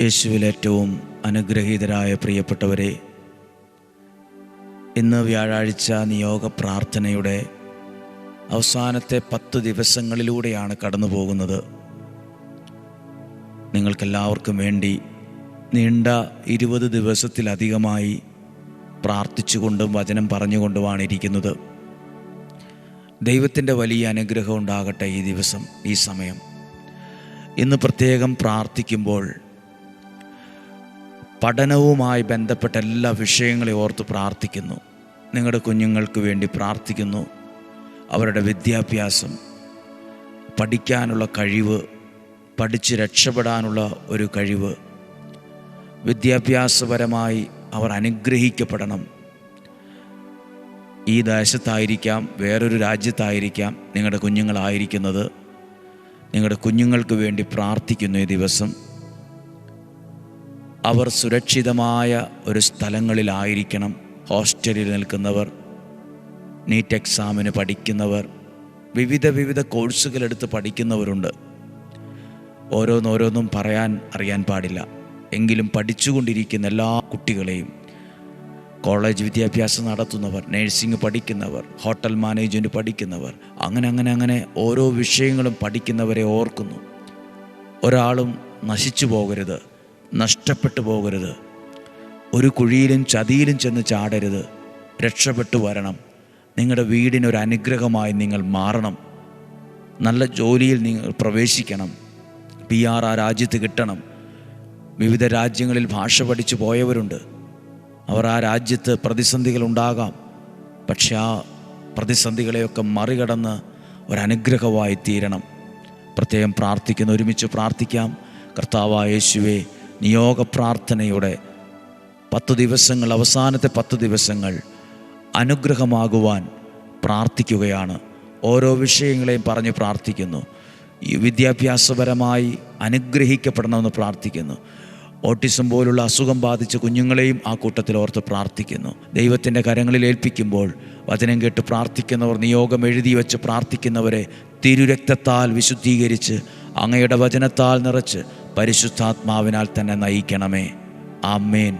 യേശുവിൽ ഏറ്റവും അനുഗ്രഹീതരായ പ്രിയപ്പെട്ടവരെ ഇന്ന് വ്യാഴാഴ്ച നിയോഗ പ്രാർത്ഥനയുടെ അവസാനത്തെ പത്ത് ദിവസങ്ങളിലൂടെയാണ് കടന്നു പോകുന്നത്. നിങ്ങൾക്കെല്ലാവർക്കും വേണ്ടി നീണ്ട ഇരുപത് ദിവസത്തിലധികമായി പ്രാർത്ഥിച്ചുകൊണ്ടും വചനം പറഞ്ഞുകൊണ്ടുമാണ് ഇരിക്കുന്നത്. ദൈവത്തിന്റെ വലിയ അനുഗ്രഹം ഉണ്ടാകട്ടെ ഈ ദിവസം ഈ സമയം. ഇന്ന് പ്രത്യേകം പ്രാർത്ഥിക്കുമ്പോൾ പഠനവുമായി ബന്ധപ്പെട്ട എല്ലാ വിഷയങ്ങളെ ഓർത്ത് പ്രാർത്ഥിക്കുന്നു. നിങ്ങളുടെ കുഞ്ഞുങ്ങൾക്ക് വേണ്ടി പ്രാർത്ഥിക്കുന്നു. അവരുടെ വിദ്യാഭ്യാസം പഠിക്കാനുള്ള കഴിവ് പഠിച്ച് രക്ഷപ്പെടാനുള്ള ഒരു കഴിവ്. വിദ്യാഭ്യാസപരമായി അവർ അനുഗ്രഹിക്കപ്പെടണം. ഈ ദേശത്തായിരിക്കാം വേറൊരു രാജ്യത്തായിരിക്കാം നിങ്ങളുടെ കുഞ്ഞുങ്ങളായിരിക്കുന്നത്. നിങ്ങളുടെ കുഞ്ഞുങ്ങൾക്ക് വേണ്ടി പ്രാർത്ഥിക്കുന്നു ഈ ദിവസം. അവർ സുരക്ഷിതമായ ഒരു സ്ഥലങ്ങളിലായിരിക്കണം. ഹോസ്റ്റലിൽ നിൽക്കുന്നവർ നീറ്റ് എക്സാമിന് പഠിക്കുന്നവർ വിവിധ വിവിധ കോഴ്സുകൾ എടുത്ത് പഠിക്കുന്നവരുണ്ട്. ഓരോന്നോരോന്നും പറയാൻ അറിയാൻ പാടില്ല. എങ്കിലും പഠിച്ചുകൊണ്ടിരിക്കുന്ന എല്ലാ കുട്ടികളെയും കോളേജ് വിദ്യാഭ്യാസം നടത്തുന്നവർ നഴ്സിംഗ് പഠിക്കുന്നവർ ഹോട്ടൽ മാനേജ്മെന്റ് പഠിക്കുന്നവർ അങ്ങനെ അങ്ങനെ അങ്ങനെ ഓരോ വിഷയങ്ങളും പഠിക്കുന്നവരെ ഓർക്കുന്നു. ഒരാളും നശിച്ചു പോകരുത്. നഷ്ടപ്പെട്ടു പോകരുത്. ഒരു കുഴിയിലും ചതിയിലും ചെന്ന് ചാടരുത്. രക്ഷപ്പെട്ടു വരണം. നിങ്ങളുടെ വീടിനൊരു അനുഗ്രഹമായി നിങ്ങൾ മാറണം. നല്ല ജോലിയിൽ നിങ്ങൾ പ്രവേശിക്കണം. പി ആർ ആ രാജ്യത്ത് കിട്ടണം. വിവിധ രാജ്യങ്ങളിൽ ഭാഷ പഠിച്ചു പോയവരുണ്ട്. അവർ ആ രാജ്യത്ത് പ്രതിസന്ധികൾ ഉണ്ടാകാം. പക്ഷെ ആ പ്രതിസന്ധികളെയൊക്കെ മറികടന്ന് ഒരനുഗ്രഹമായി തീരണം. പ്രത്യേകം പ്രാർത്ഥിക്കുന്ന. ഒരുമിച്ച് പ്രാർത്ഥിക്കാം. കർത്താവായ യേശുവേ നിയോഗ പ്രാർത്ഥനയുടെ പത്ത് ദിവസങ്ങൾ അവസാനത്തെ പത്ത് ദിവസങ്ങൾ അനുഗ്രഹമാകുവാൻ പ്രാർത്ഥിക്കുകയാണ്. ഓരോ വിഷയങ്ങളെയും പറഞ്ഞ് പ്രാർത്ഥിക്കുന്നു. ഈ വിദ്യാഭ്യാസപരമായി അനുഗ്രഹിക്കപ്പെടണമെന്ന് പ്രാർത്ഥിക്കുന്നു. ഓട്ടിസം പോലുള്ള അസുഖം ബാധിച്ച് കുഞ്ഞുങ്ങളെയും ആ കൂട്ടത്തിൽ ഓർത്ത് പ്രാർത്ഥിക്കുന്നു. ദൈവത്തിന്റെ കരങ്ങളിൽ ഏൽപ്പിക്കുമ്പോൾ വചനം കേട്ട് പ്രാർത്ഥിക്കുന്നവർ നിയോഗം എഴുതി വെച്ച് പ്രാർത്ഥിക്കുന്നവരെ തിരുരക്തത്താൽ വിശുദ്ധീകരിച്ച് അങ്ങയുടെ വചനത്താൽ നിറച്ച് പരിശുദ്ധാത്മാവിനാൽ തന്നെ നയിക്കണമേ. ആമേൻ.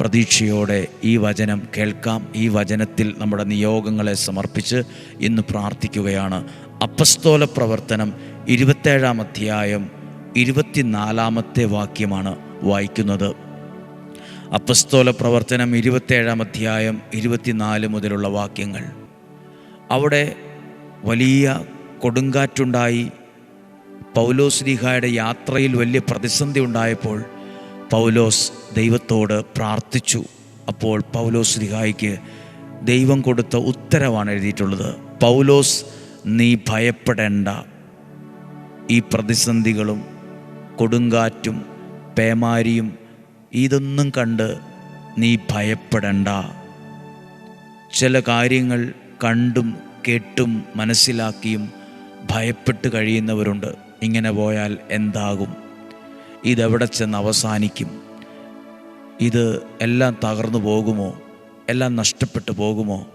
പ്രതീക്ഷയോടെ ഈ വചനം കേൾക്കാം. ഈ വചനത്തിൽ നമ്മുടെ നിയോഗങ്ങളെ സമർപ്പിച്ച് ഇന്ന് പ്രാർത്ഥിക്കുകയാണ്. അപ്പസ്തോല പ്രവർത്തനം ഇരുപത്തേഴാം അധ്യായം ഇരുപത്തിനാലാമത്തെ വാക്യമാണ് വായിക്കുന്നത്. അപ്പസ്തോല പ്രവർത്തനം ഇരുപത്തേഴാം അധ്യായം ഇരുപത്തിനാല് മുതലുള്ള വാക്യങ്ങൾ. അവിടെ വലിയ കൊടുങ്കാറ്റുണ്ടായി. പൗലോസ്ലിഹായുടെ യാത്രയിൽ വലിയ പ്രതിസന്ധി ഉണ്ടായപ്പോൾ പൗലോസ് ദൈവത്തോട് പ്രാർത്ഥിച്ചു. അപ്പോൾ പൗലോസ് ലിഹായിക്ക് ദൈവം കൊടുത്ത ഉത്തരവാണ് എഴുതിയിട്ടുള്ളത്. പൗലോസ് നീ ഭയപ്പെടേണ്ട. ഈ പ്രതിസന്ധികളും കൊടുങ്കാറ്റും പേമാരിയും ഇതൊന്നും കണ്ട് നീ ഭയപ്പെടേണ്ട. ചില കാര്യങ്ങൾ കണ്ടും കേട്ടും മനസ്സിലാക്കിയും ഭയപ്പെട്ട് കഴിയുന്നവരുണ്ട്. ഇങ്ങനെ പോയാൽ എന്താകും? ഇതെവിടെ ചെന്ന് അവസാനിക്കും? ഇത് എല്ലാം തകർന്നു പോകുമോ? എല്ലാം നഷ്ടപ്പെട്ടു പോകുമോ?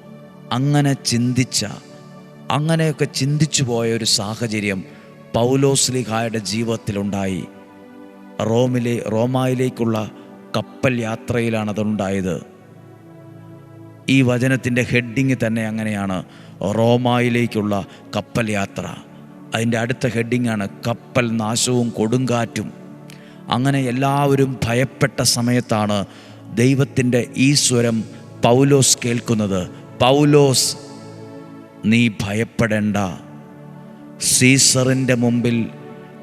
അങ്ങനെ ചിന്തിച്ച അങ്ങനെയൊക്കെ ചിന്തിച്ചു പോയ ഒരു സാഹചര്യം പൗലോസ്ലിഹായുടെ ജീവിതത്തിലുണ്ടായി. റോമിലെ റോമായിലേക്കുള്ള കപ്പൽ യാത്രയിലാണ് അതുണ്ടായത്. ഈ വചനത്തിന്റെ ഹെഡിങ് തന്നെ അങ്ങനെയാണ്. റോമായിലേക്കുള്ള കപ്പൽ യാത്ര. അതിന്റെ അടുത്ത ഹെഡിങ്ങാണ് കപ്പൽ നാശവും കൊടുങ്കാറ്റും. അങ്ങനെ എല്ലാവരും ഭയപ്പെട്ട സമയത്താണ് ദൈവത്തിന്റെ ഈ സ്വരം പൗലോസ് കേൾക്കുന്നത്. പൗലോസ് നീ ഭയപ്പെടേണ്ട. സീസറിന്റെ മുമ്പിൽ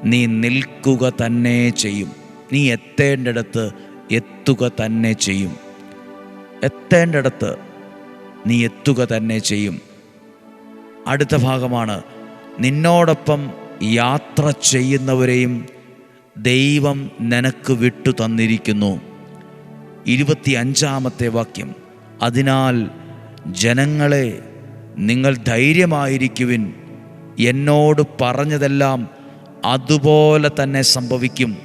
നീ നിൽക്കുക തന്നെ ചെയ്യും. നീ എത്തേണ്ടിടത്ത് എത്തുക തന്നെ ചെയ്യും. എത്തേണ്ടിടത്ത് നീ എത്തുക തന്നെ ചെയ്യും. അടുത്ത ഭാഗമാണ് നിന്നോടൊപ്പം യാത്ര ചെയ്യുന്നവരെയും ദൈവം നിനക്ക് വിട്ടു തന്നിരിക്കുന്നു. ഇരുപത്തി അഞ്ചാമത്തെ വാക്യം. അതിനാൽ ജനങ്ങളെ നിങ്ങൾ ധൈര്യമായിരിക്കുവിൻ. എന്നോട് പറഞ്ഞതെല്ലാം അതുപോലെ തന്നെ സംഭവിക്കും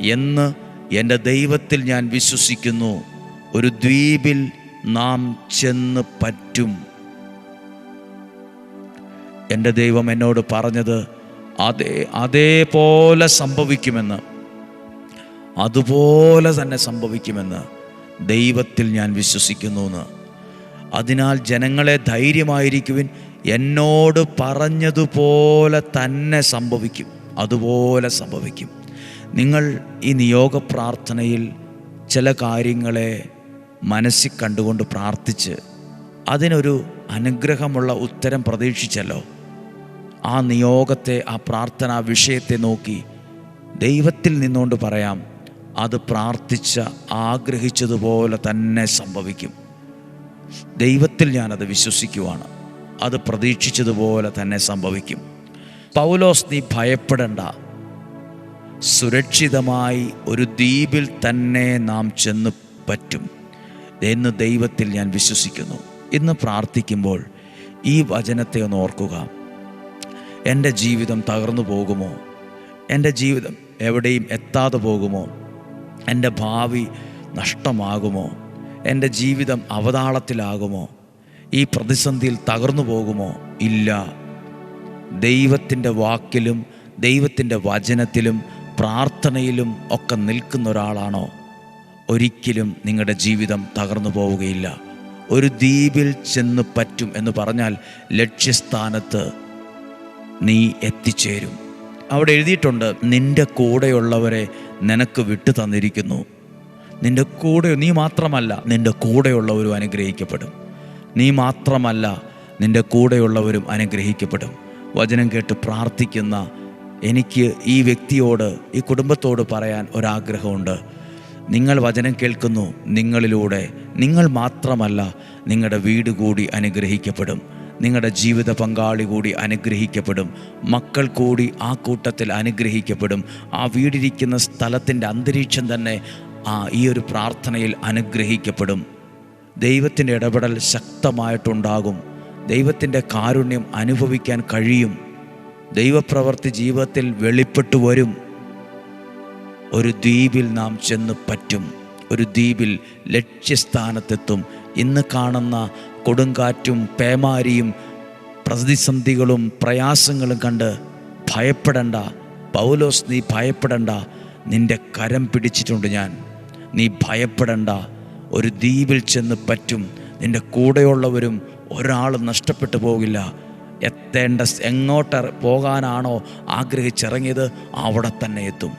എന്ന് എന്റെ ദൈവത്തിൽ ഞാൻ വിശ്വസിക്കുന്നു. ഒരു ദ്വീപിൽ നാം ചെന്ന് പറ്റും. എന്റെ ദൈവം എന്നോട് പറഞ്ഞത് അതേ അതേപോലെ സംഭവിക്കുമെന്ന്. അതുപോലെ തന്നെ സംഭവിക്കുമെന്ന് ദൈവത്തിൽ ഞാൻ വിശ്വസിക്കുന്നു എന്ന് അതിനാൽ ജനങ്ങളെ ധൈര്യമായിരിക്കുവിൻ. എന്നോട് പറഞ്ഞതുപോലെ തന്നെ സംഭവിക്കും. അതുപോലെ സംഭവിക്കും. നിങ്ങൾ ഈ നിയോഗ പ്രാർത്ഥനയിൽ ചില കാര്യങ്ങളെ മനസ്സിൽ കണ്ടുകൊണ്ട് പ്രാർത്ഥിച്ച് അതിനൊരു അനുഗ്രഹമുള്ള ഉത്തരം പ്രതീക്ഷിച്ചല്ലോ. ആ നിയോഗത്തെ ആ പ്രാർത്ഥന വിഷയത്തെ നോക്കി ദൈവത്തിൽ നിന്നുകൊണ്ട് പറയാം അത് പ്രാർത്ഥിച്ച ആഗ്രഹിച്ചതുപോലെ തന്നെ സംഭവിക്കും. ദൈവത്തിൽ ഞാനത് വിശ്വസിക്കുവാണ് അത് പ്രതീക്ഷിച്ചതുപോലെ തന്നെ സംഭവിക്കും. പൗലോസ് നീ ഭയപ്പെടണ്ട. സുരക്ഷിതമായി ഒരു ദ്വീപിൽ തന്നെ നാം ചെന്ന് പറ്റും എന്ന് ദൈവത്തിൽ ഞാൻ വിശ്വസിക്കുന്നു. ഇന്ന് പ്രാർത്ഥിക്കുമ്പോൾ ഈ വചനത്തെ ഒന്ന് ഓർക്കുക. എന്റെ ജീവിതം തകർന്നു പോകുമോ? എന്റെ ജീവിതം എവിടെയും എത്താതെ പോകുമോ? എന്റെ ഭാവി നഷ്ടമാകുമോ? എന്റെ ജീവിതം അവതാളത്തിലാകുമോ? ഈ പ്രതിസന്ധിയിൽ തകർന്നു പോകുമോ? ഇല്ല. ദൈവത്തിന്റെ വാക്കിലും ദൈവത്തിന്റെ വചനത്തിലും പ്രാർത്ഥനയിലും ഒക്കെ നിൽക്കുന്ന ഒരാളാണോ? ഒരിക്കലും നിങ്ങളുടെ ജീവിതം തകർന്നു പോവുകയില്ല. ഒരു ദ്വീപിൽ ചെന്ന് പറ്റും എന്ന് പറഞ്ഞാൽ ലക്ഷ്യസ്ഥാനത്ത് നീ എത്തിച്ചേരും. അവിടെ എഴുതിയിട്ടുണ്ട് നിന്റെ കൂടെയുള്ളവരെ നിനക്ക് വിട്ടു തന്നിരിക്കുന്നു. നിന്റെ കൂടെ നീ മാത്രമല്ല നിന്റെ കൂടെയുള്ളവരും അനുഗ്രഹിക്കപ്പെടും. നീ മാത്രമല്ല നിന്റെ കൂടെയുള്ളവരും അനുഗ്രഹിക്കപ്പെടും. വചനം കേട്ട് പ്രാർത്ഥിക്കുന്ന എനിക്ക് ഈ വ്യക്തിയോട് ഈ കുടുംബത്തോട് പറയാൻ ഒരാഗ്രഹമുണ്ട്. നിങ്ങൾ വചനം കേൾക്കുന്നു നിങ്ങളിലൂടെ. നിങ്ങൾ മാത്രമല്ല നിങ്ങളുടെ വീട് കൂടി അനുഗ്രഹിക്കപ്പെടും. നിങ്ങളുടെ ജീവിത പങ്കാളി കൂടി അനുഗ്രഹിക്കപ്പെടും. മക്കൾ കൂടി ആ കൂട്ടത്തിൽ അനുഗ്രഹിക്കപ്പെടും. ആ വീടിരിക്കുന്ന സ്ഥലത്തിന്റെ അന്തരീക്ഷം തന്നെ ആ ഈ ഒരു പ്രാർത്ഥനയിൽ അനുഗ്രഹിക്കപ്പെടും. ദൈവത്തിന്റെ ഇടപെടൽ ശക്തമായിട്ടുണ്ടാകും. ദൈവത്തിന്റെ കാരുണ്യം അനുഭവിക്കാൻ കഴിയും. ദൈവപ്രവർത്തി ജീവിതത്തിൽ വെളിപ്പെട്ടു വരും. ഒരു ദ്വീപിൽ നാം ചെന്ന് പറ്റും. ഒരു ദ്വീപിൽ ലക്ഷ്യസ്ഥാനത്തെത്തും. ഇന്ന് കാണുന്ന കൊടുങ്കാറ്റും പേമാരിയും പ്രതിസന്ധികളും പ്രയാസങ്ങളും കണ്ട് ഭയപ്പെടണ്ട. പൗലോസ് നീ ഭയപ്പെടണ്ട. നിന്റെ കരം പിടിച്ചിട്ടുണ്ട് ഞാൻ. നീ ഭയപ്പെടണ്ട. ഒരു ദ്വീപിൽ ചെന്ന് പറ്റും. നിന്റെ കൂടെയുള്ളവരും ഒരാളും നഷ്ടപ്പെട്ടു പോകില്ല. എത്തേണ്ട എങ്ങോട്ട് പോകാനാണോ ആഗ്രഹിച്ചിറങ്ങിയത് അവിടെ തന്നെ എത്തും.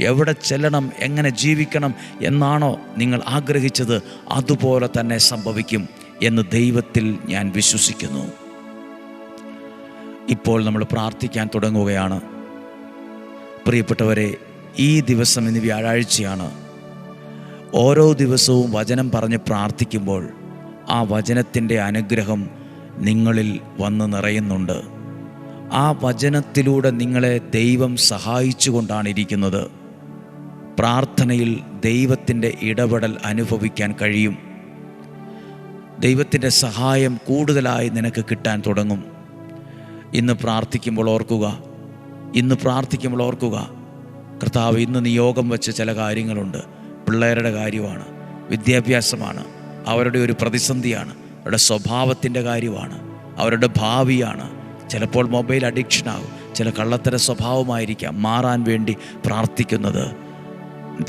എവിടെ ചെല്ലണം എങ്ങനെ ജീവിക്കണം എന്നാണോ നിങ്ങൾ ആഗ്രഹിച്ചത് അതുപോലെ തന്നെ സംഭവിക്കും. എന്ന് ദൈവത്തിൽ ഞാൻ വിശ്വസിക്കുന്നു. ഇപ്പോൾ നമ്മൾ പ്രാർത്ഥിക്കാൻ തുടങ്ങുകയാണ്. പ്രിയപ്പെട്ടവരെ ഈ ദിവസം ഇന്ന് വ്യാഴാഴ്ചയാണ്. ഓരോ ദിവസവും വചനം പറഞ്ഞ് പ്രാർത്ഥിക്കുമ്പോൾ ആ വചനത്തിന്റെ അനുഗ്രഹം നിങ്ങളിൽ വന്ന് നിറയുന്നുണ്ട്. ആ വചനത്തിലൂടെ നിങ്ങളെ ദൈവം സഹായിച്ചുകൊണ്ടാണ് ഇരിക്കുന്നത്. പ്രാർത്ഥനയിൽ ദൈവത്തിന്റെ ഇടപെടൽ അനുഭവിക്കാൻ കഴിയും. ദൈവത്തിന്റെ സഹായം കൂടുതലായി നിനക്ക് കിട്ടാൻ തുടങ്ങും. ഇന്ന് പ്രാർത്ഥിക്കുമ്പോൾ ഓർക്കുക ഇന്ന് പ്രാർത്ഥിക്കുമ്പോൾ ഓർക്കുക കർത്താവ് ഇന്ന് നിയോഗം വെച്ച ചില കാര്യങ്ങളുണ്ട്. പിള്ളേരുടെ കാര്യമാണ് വിദ്യാഭ്യാസമാണ് അവരുടെ ഒരു പ്രതിസന്ധിയാണ് അവരുടെ സ്വഭാവത്തിന്റെ കാര്യമാണ് അവരുടെ ഭാവിയാണ്. ചിലപ്പോൾ മൊബൈൽ അഡിക്ഷനാകും ചില കള്ളത്തര സ്വഭാവമായിരിക്കാം മാറാൻ വേണ്ടി പ്രാർത്ഥിക്കുന്നത്.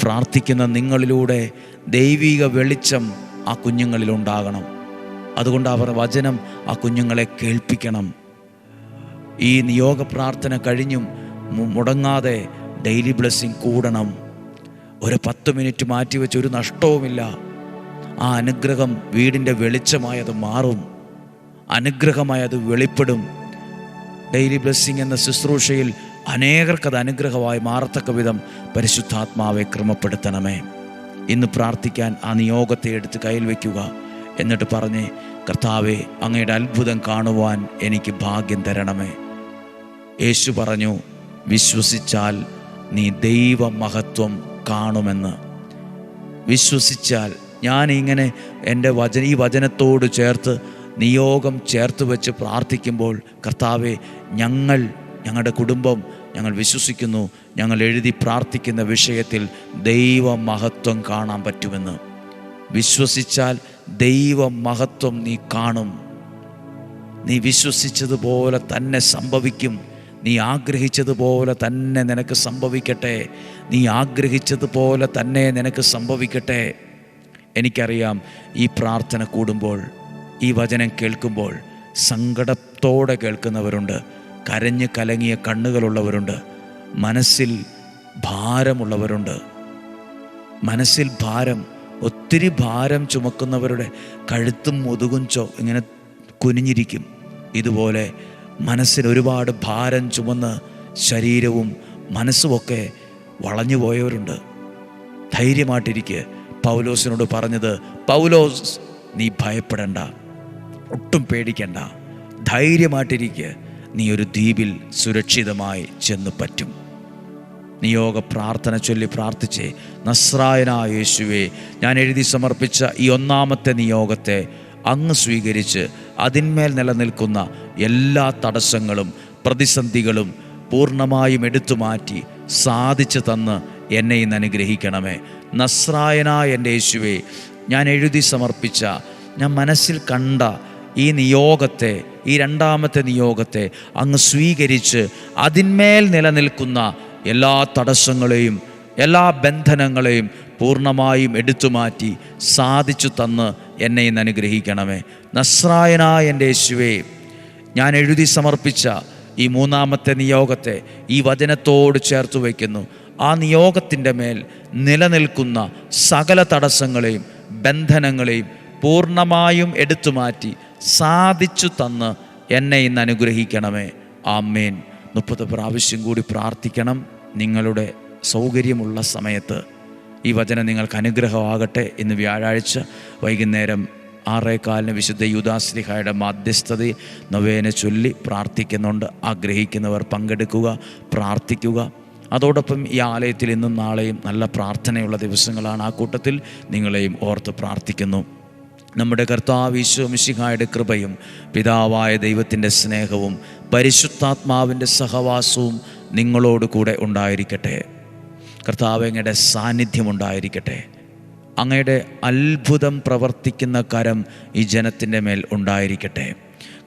പ്രാർത്ഥിക്കുന്ന നിങ്ങളിലൂടെ ദൈവിക വെളിച്ചം ആ കുഞ്ഞുങ്ങളിൽ ഉണ്ടാകണം. അതുകൊണ്ട് അവർ വചനം ആ കുഞ്ഞുങ്ങളെ കേൾപ്പിക്കണം. ഈ നിയോഗ പ്രാർത്ഥന കഴിഞ്ഞും മുടങ്ങാതെ ഡെയിലി ബ്ലെസ്സിങ് കൂടണം. ഒരു പത്ത് മിനിറ്റ് മാറ്റി വെച്ച് ഒരു നഷ്ടവുമില്ല. ആ അനുഗ്രഹം വീടിന്റെ വെളിച്ചമായി അത് മാറും. അനുഗ്രഹമായി അത് വെളിപ്പെടും. ഡെയിലി ബ്ലെസ്സിങ് എന്ന ശുശ്രൂഷയിൽ അനേകർക്കത് അനുഗ്രഹമായി മാറത്തക്ക വിധം പരിശുദ്ധാത്മാവെ ക്രമപ്പെടുത്തണമേ. ഇന്ന് പ്രാർത്ഥിക്കാൻ ആ നിയോഗത്തെ എടുത്ത് കയ്യിൽ വയ്ക്കുക എന്നിട്ട് പറഞ്ഞ് കർത്താവെ അങ്ങയുടെ അത്ഭുതം കാണുവാൻ എനിക്ക് ഭാഗ്യം തരണമേ. യേശു പറഞ്ഞു വിശ്വസിച്ചാൽ നീ ദൈവ മഹത്വം കാണുമെന്ന്. വിശ്വസിച്ചാൽ ഞാനിങ്ങനെ എന്റെ വചന ഈ വചനത്തോട് ചേർത്ത് നിയോഗം ചേർത്ത് വെച്ച് പ്രാർത്ഥിക്കുമ്പോൾ കർത്താവെ ഞങ്ങൾ ഞങ്ങളുടെ കുടുംബം ഞങ്ങൾ വിശ്വസിക്കുന്നു. ഞങ്ങൾ എഴുതി പ്രാർത്ഥിക്കുന്ന വിഷയത്തിൽ ദൈവ മഹത്വം കാണാൻ പറ്റുമെന്ന്. വിശ്വസിച്ചാൽ ദൈവ മഹത്വം നീ കാണും. നീ വിശ്വസിച്ചതുപോലെ തന്നെ സംഭവിക്കും. നീ ആഗ്രഹിച്ചതുപോലെ തന്നെ നിനക്ക് സംഭവിക്കട്ടെ. നീ ആഗ്രഹിച്ചതുപോലെ തന്നെ നിനക്ക് സംഭവിക്കട്ടെ. എനിക്കറിയാം ഈ പ്രാർത്ഥന കൂടുമ്പോൾ ഈ വചനം കേൾക്കുമ്പോൾ സങ്കടത്തോടെ കേൾക്കുന്നവരുണ്ട്. കരഞ്ഞ് കലങ്ങിയ കണ്ണുകളുള്ളവരുണ്ട്. മനസ്സിൽ ഭാരമുള്ളവരുണ്ട്. മനസ്സിൽ ഭാരം ഒത്തിരി ഭാരം ചുമക്കുന്നവരുടെ കഴുത്തും മുതുകും ചോ ഇങ്ങനെ കുനിഞ്ഞിരിക്കും. ഇതുപോലെ മനസ്സിന് ഒരുപാട് ഭാരം ചുമന്ന് ശരീരവും മനസ്സുമൊക്കെ വളഞ്ഞു പോയവരുണ്ട്. ധൈര്യമായിട്ടിരിക്കുക പൗലോസിനോട് പറഞ്ഞത് പൗലോസ് നീ ഭയപ്പെടണ്ട. ഒട്ടും പേടിക്കണ്ട. ധൈര്യമായിട്ടിരിക്കുക നീ ഒരു ദ്വീപിൽ സുരക്ഷിതമായി ചെന്ന് പറ്റും. നിയോഗ പ്രാർത്ഥന ചൊല്ലി പ്രാർത്ഥിച്ചേ. നസ്രായനായ യേശുവേ ഞാൻ എഴുതി സമർപ്പിച്ച ഈ ഒന്നാമത്തെ നിയോഗത്തെ അങ്ങ് സ്വീകരിച്ച് അതിന്മേൽ നിലനിൽക്കുന്ന എല്ലാ തടസ്സങ്ങളും പ്രതിസന്ധികളും പൂർണമായും എടുത്തു മാറ്റി സാധിച്ചു തന്ന് എന്നെ ഇന്ന് അനുഗ്രഹിക്കണമേ. നസ്രായനായ എന്റെ യേശുവേ ഞാൻ എഴുതി സമർപ്പിച്ച ഞാൻ മനസ്സിൽ കണ്ട ഈ നിയോഗത്തെ ഈ രണ്ടാമത്തെ നിയോഗത്തെ അങ്ങ് സ്വീകരിച്ച് അതിന്മേൽ നിലനിൽക്കുന്ന എല്ലാ തടസ്സങ്ങളെയും എല്ലാ ബന്ധനങ്ങളെയും പൂർണമായും എടുത്തു മാറ്റി സാധിച്ചു തന്ന് എന്നെ ഇന്ന് അനുഗ്രഹിക്കണമേ. നസ്രായനായ എന്റെ യേശുവേ ഞാൻ എഴുതി സമർപ്പിച്ച ഈ മൂന്നാമത്തെ നിയോഗത്തെ ഈ വചനത്തോട് ചേർത്ത് വയ്ക്കുന്നു. ആ നിയോഗത്തിന്റെ മേൽ നിലനിൽക്കുന്ന സകല തടസ്സങ്ങളെയും ബന്ധനങ്ങളെയും പൂർണമായും എടുത്തു മാറ്റി സാധിച്ചു തന്ന് എന്നെ ഇന്ന് അനുഗ്രഹിക്കണമേ. ആമേൻ. മുപ്പത് പ്രാവശ്യം കൂടി പ്രാർത്ഥിക്കണം. നിങ്ങളുടെ സൗകര്യമുള്ള സമയത്ത് ഈ വചനം നിങ്ങൾക്ക് അനുഗ്രഹമാകട്ടെ ഇന്ന് വ്യാഴാഴ്ച വൈകുന്നേരം ആറേക്കാലിന് വിശുദ്ധ യുദാശ്രീഹായുടെ മാധ്യസ്ഥതയിൽ നൊവേനെ ചൊല്ലി പ്രാർത്ഥിക്കുന്നുണ്ട്. ആഗ്രഹിക്കുന്നവർ പങ്കെടുക്കുക പ്രാർത്ഥിക്കുക. അതോടൊപ്പം ഈ ആലയത്തിൽ ഇന്നും നാളെയും നല്ല പ്രാർത്ഥനയുള്ള ദിവസങ്ങളാണ്. ആ കൂട്ടത്തിൽ നിങ്ങളെയും ഓർത്ത് പ്രാർത്ഥിക്കുന്നു. നമ്മുടെ കർത്താവ് ഈശോമിശിഹായുടെ കൃപയും പിതാവായ ദൈവത്തിന്റെ സ്നേഹവും പരിശുദ്ധാത്മാവിന്റെ സഹവാസവും നിങ്ങളോട് കൂടെ ഉണ്ടായിരിക്കട്ടെ. കർത്താവ് അങ്ങയുടെ സാന്നിധ്യം ഉണ്ടായിരിക്കട്ടെ. അങ്ങയുടെ അത്ഭുതം പ്രവർത്തിക്കുന്ന കരം ഈ ജനത്തിന്റെ മേൽ ഉണ്ടായിരിക്കട്ടെ.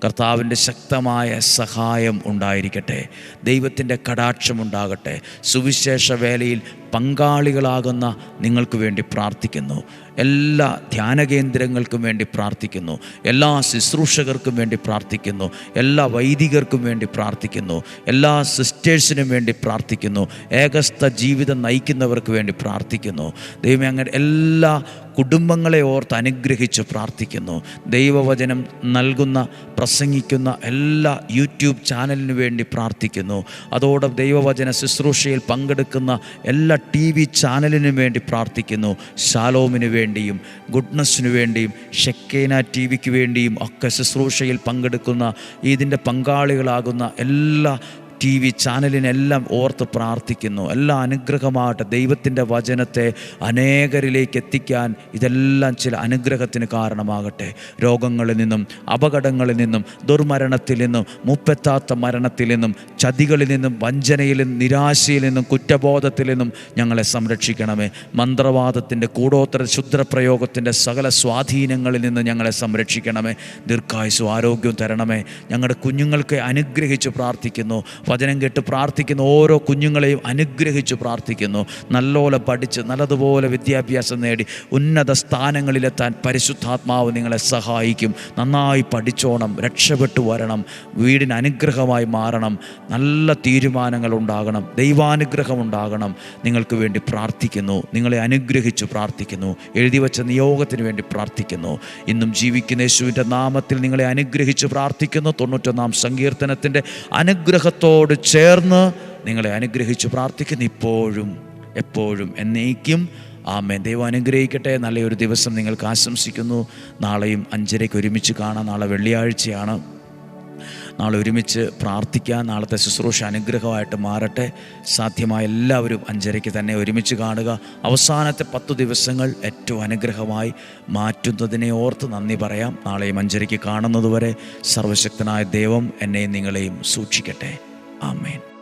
കർത്താവിന്റെ ശക്തമായ സഹായം ഉണ്ടായിരിക്കട്ടെ. ദൈവത്തിന്റെ കടാക്ഷം ഉണ്ടാകട്ടെ. സുവിശേഷ വേലയിൽ പങ്കാളികളാകുന്ന നിങ്ങൾക്ക് വേണ്ടി പ്രാർത്ഥിക്കുന്നു. എല്ലാ ധ്യാന കേന്ദ്രങ്ങൾക്കും വേണ്ടി പ്രാർത്ഥിക്കുന്നു. എല്ലാ ശുശ്രൂഷകർക്കും വേണ്ടി പ്രാർത്ഥിക്കുന്നു. എല്ലാ വൈദികർക്കും വേണ്ടി പ്രാർത്ഥിക്കുന്നു. എല്ലാ സിസ്റ്റേഴ്സിനും വേണ്ടി പ്രാർത്ഥിക്കുന്നു. ഏകസ്ഥ ജീവിതം നയിക്കുന്നവർക്ക് വേണ്ടി പ്രാർത്ഥിക്കുന്നു. ദൈവം അങ്ങനെ എല്ലാ കുടുംബങ്ങളെ ഓർത്ത് അനുഗ്രഹിച്ച് പ്രാർത്ഥിക്കുന്നു. ദൈവവചനം നൽകുന്ന പ്രസംഗിക്കുന്ന എല്ലാ യൂട്യൂബ് ചാനലിനു വേണ്ടി പ്രാർത്ഥിക്കുന്നു. അതോടെ ദൈവവചന ശുശ്രൂഷയിൽ പങ്കെടുക്കുന്ന എല്ലാ ടി വി ചാനലിനും വേണ്ടി പ്രാർത്ഥിക്കുന്നു. ഷാലോമിന് വേണ്ടിയും ഗുഡ്നസ്സിനു വേണ്ടിയും ഷെക്കേന ടി വിക്ക് വേണ്ടിയും ഒക്കെ ശുശ്രൂഷയിൽ പങ്കെടുക്കുന്ന ഇതിന്റെ പങ്കാളികളാകുന്ന എല്ലാ ടി വി ചാനലിനെല്ലാം ഓർത്ത് പ്രാർത്ഥിക്കുന്നു. എല്ലാ അനുഗ്രഹമാകട്ടെ. ദൈവത്തിന്റെ വചനത്തെ അനേകരിലേക്ക് എത്തിക്കാൻ ഇതെല്ലാം ചില അനുഗ്രഹത്തിന് കാരണമാകട്ടെ. രോഗങ്ങളിൽ നിന്നും അപകടങ്ങളിൽ നിന്നും ദുർമരണത്തിൽ നിന്നും മുപ്പെത്താത്ത മരണത്തിൽ നിന്നും ചതികളിൽ നിന്നും വഞ്ചനയിൽ നിന്നും നിരാശയിൽ നിന്നും കുറ്റബോധത്തിൽ നിന്നും ഞങ്ങളെ സംരക്ഷിക്കണമേ. മന്ത്രവാദത്തിന്റെ കൂടോത്തര ശുദ്രപ്രയോഗത്തിന്റെ സകല സ്വാധീനങ്ങളിൽ നിന്ന് ഞങ്ങളെ സംരക്ഷിക്കണമേ. ദീർഘായുസും ആരോഗ്യവും തരണമേ. ഞങ്ങളുടെ കുഞ്ഞുങ്ങൾക്ക് അനുഗ്രഹിച്ച് പ്രാർത്ഥിക്കുന്നു. വചനം കേട്ട് പ്രാർത്ഥിക്കുന്ന ഓരോ കുഞ്ഞുങ്ങളെയും അനുഗ്രഹിച്ച് പ്രാർത്ഥിക്കുന്നു. നല്ലപോലെ പഠിച്ച് നല്ലതുപോലെ വിദ്യാഭ്യാസം നേടി ഉന്നത സ്ഥാനങ്ങളിലെത്താൻ പരിശുദ്ധാത്മാവ് നിങ്ങളെ സഹായിക്കും. നന്നായി പഠിച്ചോണം രക്ഷപ്പെട്ടു വരണം വീടിന് അനുഗ്രഹമായി മാറണം നല്ല തീരുമാനങ്ങൾ ഉണ്ടാകണം ദൈവാനുഗ്രഹം ഉണ്ടാകണം. നിങ്ങൾക്ക് വേണ്ടി പ്രാർത്ഥിക്കുന്നു നിങ്ങളെ അനുഗ്രഹിച്ചു പ്രാർത്ഥിക്കുന്നു എഴുതി വച്ച നിയോഗത്തിന് വേണ്ടി പ്രാർത്ഥിക്കുന്നു. ഇന്നും ജീവിക്കുന്ന യേശുവിന്റെ നാമത്തിൽ നിങ്ങളെ അനുഗ്രഹിച്ച് പ്രാർത്ഥിക്കുന്നു. തൊണ്ണൂറ്റൊന്നാം സങ്കീർത്തനത്തിന്റെ അനുഗ്രഹത്തോട് ചേർന്ന് നിങ്ങളെ അനുഗ്രഹിച്ച് പ്രാർത്ഥിക്കുന്നു ഇപ്പോഴും എപ്പോഴും എന്നേക്കും. ആമേൻ. ദൈവം അനുഗ്രഹിക്കട്ടെ. നല്ലൊരു ദിവസം നിങ്ങൾക്ക് ആശംസിക്കുന്നു. നാളെയും അഞ്ചരയ്ക്ക് ഒരുമിച്ച് കാണാം. നാളെ വെള്ളിയാഴ്ചയാണ്. നാളെ ഒരുമിച്ച് പ്രാർത്ഥിക്കാൻ നാളത്തെ ശുശ്രൂഷ അനുഗ്രഹമായിട്ട് മാറട്ടെ. സാധ്യമായ എല്ലാവരും അഞ്ചരയ്ക്ക് തന്നെ ഒരുമിച്ച് കാണുക. അവസാനത്തെ പത്തു ദിവസങ്ങൾ ഏറ്റവും അനുഗ്രഹമായി മാറ്റുന്നതിനെ ഓർത്ത് നന്ദി പറയാം. നാളെയും അഞ്ചരയ്ക്ക് കാണുന്നതുവരെ സർവശക്തനായ ദൈവം എന്നെയും നിങ്ങളെയും സൂക്ഷിക്കട്ടെ. ആമേൻ